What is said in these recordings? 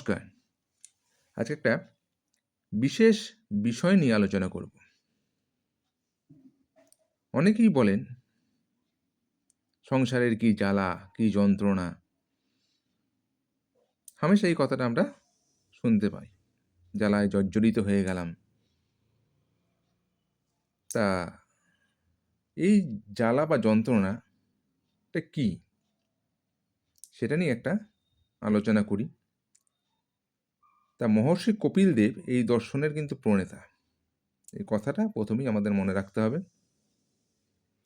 নমস্কার। আজকে একটা বিশেষ বিষয় নিয়ে আলোচনা করব। অনেকেই বলেন, সংসারের কি জ্বালা, কি যন্ত্রণা? হামেশা এই কথাটা আমরা শুনতে পাই। জ্বালায় জর্জরিত হয়ে গেলাম। তা এই জ্বালা বা যন্ত্রণাটা কি? সেটা নিয়ে একটা আলোচনা করি। তা মহর্ষি কপিল দেব এই দর্শনের কিন্তু প্রণেতা। এই কথাটা প্রথমেই আমাদের মনে রাখতে হবে।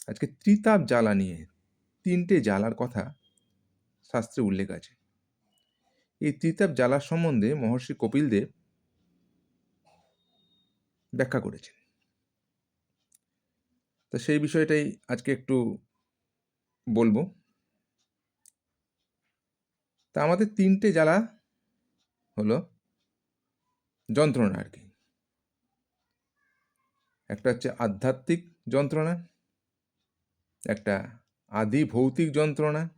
আজকে ত্রিতাপ জ্বালা নিয়ে তিনটে জ্বালার কথা শাস্ত্রে উল্লেখ আছে। এই ত্রিতাপ জ্বালার সম্বন্ধে মহর্ষি কপিল দেব ব্যাখ্যা করেছেন। তা সেই বিষয়টাই আজকে একটু বলব। তা আমাদের তিনটে জ্বালা হলো যন্ত্রণা আর কি। একটা হচ্ছে আধ্যাত্মিক যন্ত্রণা, একটা আদি ভৌতিক যন্ত্রণা,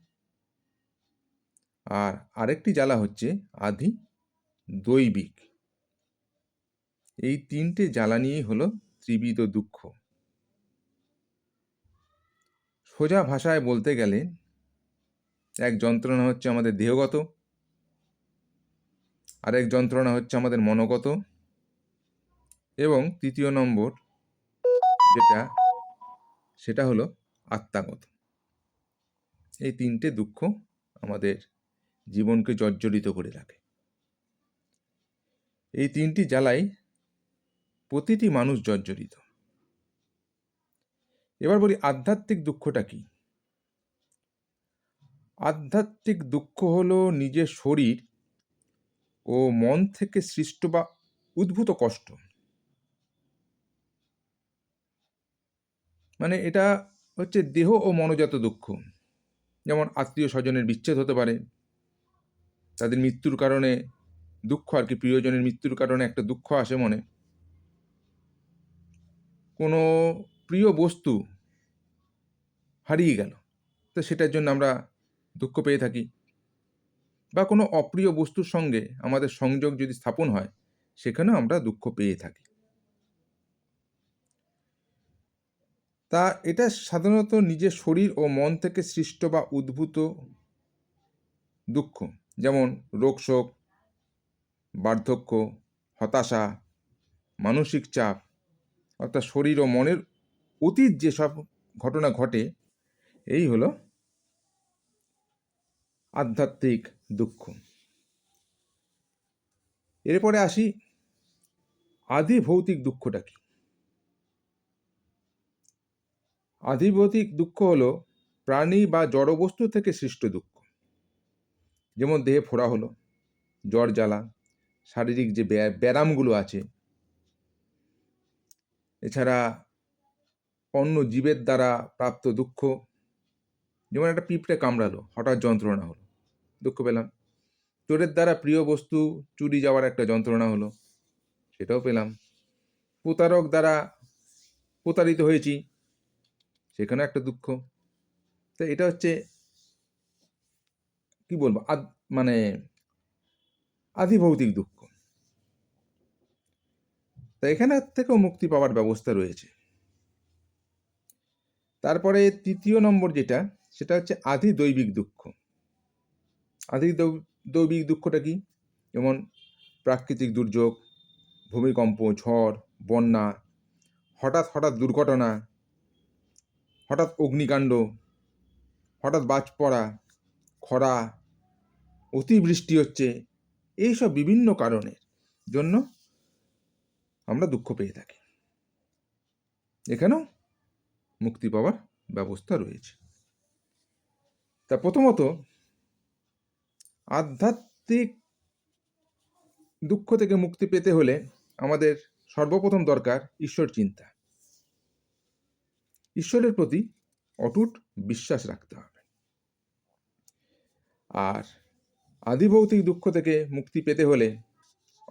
আর আরেকটি জ্বালা হচ্ছে আদি দৈবিক। এই তিনটে জ্বালা নিয়েই হলো ত্রিবিধ দুঃখ। সোজা ভাষায় বলতে গেলে এক যন্ত্রণা হচ্ছে আমাদের দেহগত আরেক যন্ত্রণা হচ্ছে আমাদের মনোগত। এবং তৃতীয় নম্বর যেটা, সেটা হলো আত্মাগত। এই তিনটে দুঃখ আমাদের জীবনকে জর্জরিত করে রাখে। এই তিনটি জ্বালাই প্রতিটি মানুষ জর্জরিত। এবার বলি আধ্যাত্মিক দুঃখটা কি? আধ্যাত্মিক দুঃখ হলো নিজের শরীর ও মন থেকে সৃষ্ট বা উদ্ভূত কষ্ট। মানে এটা হচ্ছে দেহ ও মনোজাত দুঃখ। যেমন আত্মীয় স্বজনের বিচ্ছেদ হতে পারে। তাদের মৃত্যুর কারণে দুঃখ আর কি, প্রিয়জনের মৃত্যুর কারণে একটা দুঃখ আসে মনে। কোনো প্রিয় বস্তু হারিয়ে গেল, তো সেটার জন্য আমরা দুঃখ পেয়ে থাকি। বা কোনো অপ্রিয় বস্তুর সঙ্গে আমাদের সংযোগ যদি স্থাপন হয়, সেখানেও আমরা দুঃখ পেয়ে থাকি। তা এটা সাধারণত নিজের শরীর ও মন থেকে সৃষ্ট বা উদ্ভূত দুঃখ, যেমন রোগশোক, বার্ধক্য, হতাশা, মানসিক চাপ, অর্থাৎ শরীর ও মনের অতীত যেসব ঘটনা ঘটে, এই হলো আধ্যাত্মিক দুঃখ। এরপরে আসি, আদি ভৌতিক দুঃখটা কি? আদি ভৌতিক দুঃখ হলো প্রাণী বা জড়বস্তু থেকে সৃষ্ট দুঃখ। যেমন দেহে ফোড়া হলো, জ্বর জ্বালা, শারীরিক যে ব্যায়ামগুলো আছে। এছাড়া অন্য জীবের দ্বারা প্রাপ্ত দুঃখ, যেমন একটা পিঁপড়ে কামড়ালো, হঠাৎ যন্ত্রণা হলো। দুঃখ পেলাম। চোরের দ্বারা প্রিয় বস্তু চুরি যাওয়ার একটা যন্ত্রণা হলো। সেটাও পেলাম। প্রতারক দ্বারা প্রতারিত হয়েছি, সেখানে একটা দুঃখ। তো এটা হচ্ছে, কি বলব মানে আধিভৌতিক দুঃখ। তা এখানে থেকেও মুক্তি পাওয়ার ব্যবস্থা রয়েছে। তারপরে তৃতীয় নম্বর যেটা, সেটা হচ্ছে আধি দৈবিক দুঃখ। আধি দৈবিক দুঃখটা কি? যেমন প্রাকৃতিক দুর্যোগ, ভূমিকম্প, ঝড়, বন্যা, হঠাৎ হঠাৎ দুর্ঘটনা, হঠাৎ অগ্নিকাণ্ড, হঠাৎ বাজ পড়া, খরা, অতিবৃষ্টি হচ্ছে, এইসব বিভিন্ন কারণের জন্য আমরা দুঃখ পেয়ে থাকি। এখানেও মুক্তি পাওয়ার ব্যবস্থা রয়েছে। তা প্রথমত আধ্যাত্মিক দুঃখ থেকে মুক্তি পেতে হলে আমাদের সর্বপ্রথম দরকার ঈশ্বর চিন্তা। ঈশ্বরের প্রতি অটুট বিশ্বাস রাখতে হবে। আর আদিভৌতিক দুঃখ থেকে মুক্তি পেতে হলে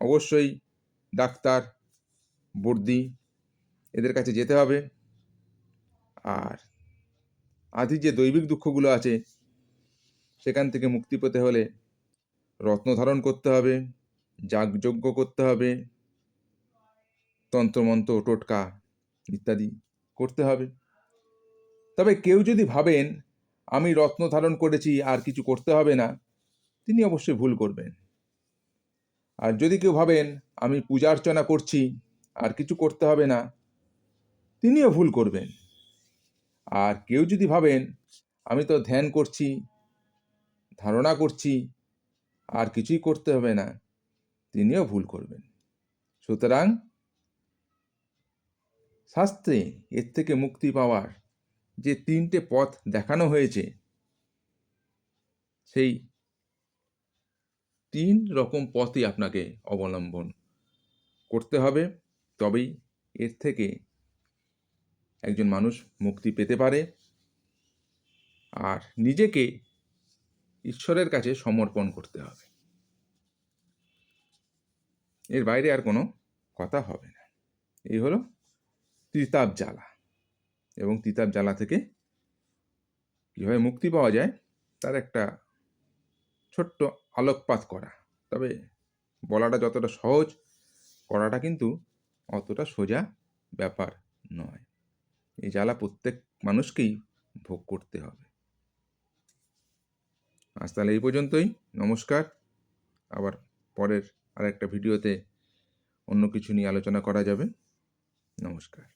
অবশ্যই ডাক্তার বর্দি এদের কাছে যেতে হবে। আর আদি যে দৈবিক দুঃখগুলো আছে, সেখান থেকে মুক্তি পেতে হলে রত্ন ধারণ করতে হবে, যাগযজ্ঞ করতে হবে, তন্ত্রমন্ত্র, টোটকা ইত্যাদি করতে হবে। তবে কেউ যদি ভাবেন, আমি রত্ন ধারণ করেছি, আর কিছু করতে হবে না, তিনি অবশ্যই ভুল করবেন। আর যদি কেউ ভাবেন, আমি পূজা অর্চনা করছি, আর কিছু করতে হবে না, তিনিও ভুল করবেন। আর কেউ যদি ভাবেন, আমি তো ধ্যান করছি, ধারণা করছি আর কিছুই করতে হবে না। তিনিও ভুল করবেন। সুতরাং শাস্ত্রে এর থেকে মুক্তি পাওয়ার যে তিনটে পথ দেখানো হয়েছে, সেই তিন রকম পথই আপনাকে অবলম্বন করতে হবে। তবেই এর থেকে একজন মানুষ মুক্তি পেতে পারে। আর নিজেকে ঈশ্বরের কাছে সমর্পণ করতে হবে। এর বাইরে আর কোনো কথা হবে না। এই হলো তিতাব জ্বালা। এবং তিতাব জ্বালা থেকে কীভাবে মুক্তি পাওয়া যায়, তার একটা ছোট্ট আলোকপাত করা। তবে বলাটা যতটা সহজ, করাটা কিন্তু অতটা সোজা ব্যাপার নয়। এই জ্বালা প্রত্যেক মানুষকেই ভোগ করতে হবে। আজ তাহলে এই পর্যন্তই। নমস্কার। আবার পরের আরেকটা ভিডিওতে অন্য কিছু নিয়ে আলোচনা করা যাবে। নমস্কার।